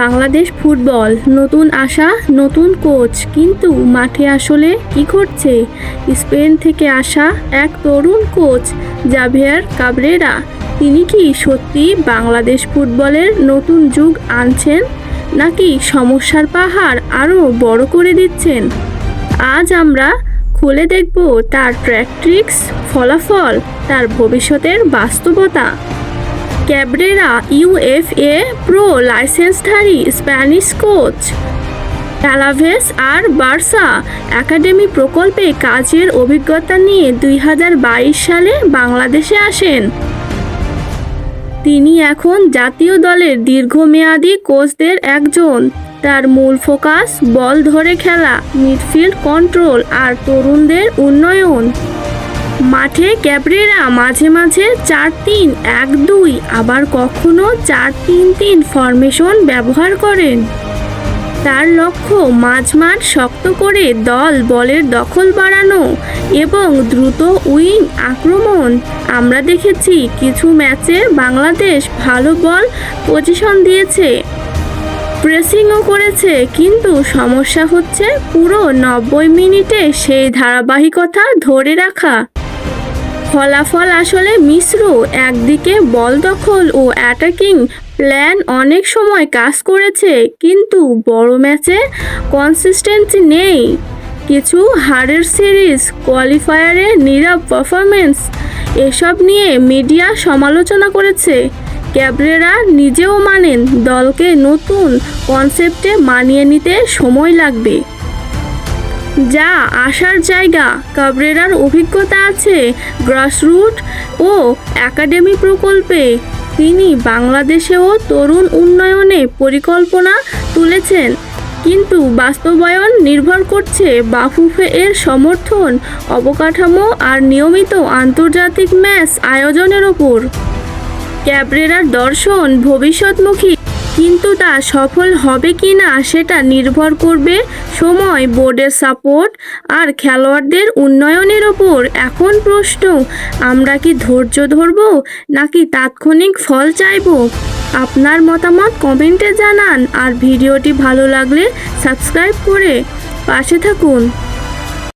Bangladesh football. নতুন আশা, নতুন coach. কিন্তু মাঠে আসলে কি ঘটছে? স্পেন থেকে আসা এক তরুণ কোচ, জাভিয়ার কাবরেরা। তিনি কি সত্যি বাংলাদেশ ফুটবলের নতুন যুগ আনছেন? নাকি সমস্যার পাহাড় আরও বড় করে দিচ্ছেন? আজ আমরা খুলে দেখব তার ট্র্যাকট্রিক্স ফলাফল, তার ভবিষ্যতের বাস্তবতা। ক্যাবরেরা ইউএফএ প্রো লাইসেন্সধারী স্প্যানিশ কোচ। অ্যালাভেস আর বার্সা একাডেমি প্রকল্পে কাজের অভিজ্ঞতা নিয়ে দুই হাজার বাইশ সালে বাংলাদেশে আসেন। তিনি এখন জাতীয় দলের দীর্ঘমেয়াদী কোচদের একজন। তার মূল ফোকাস বল ধরে খেলা, মিডফিল্ড কন্ট্রোল আর তরুণদের উন্নয়ন। মাঠে ক্যাবরেরা মাঝে মাঝে চার তিন, এক দুই, আবার কখনো চার তিন তিন ফরমেশন ব্যবহার করেন। তার লক্ষ্য মাঝ মাঝমাঠ শক্ত করে দল বলের দখল বাড়ানো এবং দ্রুত উইং আক্রমণ। আমরা দেখেছি কিছু ম্যাচে বাংলাদেশ ভালো বল পজিশন দিয়েছে। প্রেসিংও করেছে, কিন্তু সমস্যা হচ্ছে পুরো নব্বই মিনিটে সেই ধারাবাহিকতা ধরে রাখা। ফলাফল আসলে মিশ্র, একদিকে বল দখল ও অ্যাটাকিং প্ল্যান অনেক সময় কাজ করেছে, কিন্তু বড় ম্যাচে কনসিস্টেন্সি নেই। কিছু হারের সিরিজ কোয়ালিফায়ারে নীরব পারফরমেন্স এসব নিয়ে মিডিয়া সমালোচনা করেছে। ক্যাবরেরা নিজেও মানেন, দলকে নতুন কনসেপ্টে মানিয়ে নিতে সময় লাগবে। যা আসার জায়গা, কাবরেরার অভিজ্ঞতা আছে, গ্রাসরুট ও একাডেমি প্রকল্পে। তিনি বাংলাদেশেও তরুণ উন্নয়নে পরিকল্পনা তুলেছেন, কিন্তু বাস্তবায়ন নির্ভর করছে বাফুফে এর সমর্থন, অবকাঠামো আর নিয়মিত আন্তর্জাতিক ম্যাচ আয়োজনের ওপর। ক্যাবরেরার দর্শন ভবিষ্যৎমুখী। কিন্তু তা সফল হবে কি না সেটা নির্ভর করবে সময়, বোর্ডের সাপোর্ট আর খেলোয়াড়দের উন্নয়নের ওপর। এখন প্রশ্ন, আমরা কি ধৈর্য ধরবো নাকি তাৎক্ষণিক ফল চাইব? আপনার মতামত কমেন্টে জানান আর ভিডিওটি ভালো লাগলে সাবস্ক্রাইব করে পাশে থাকুন।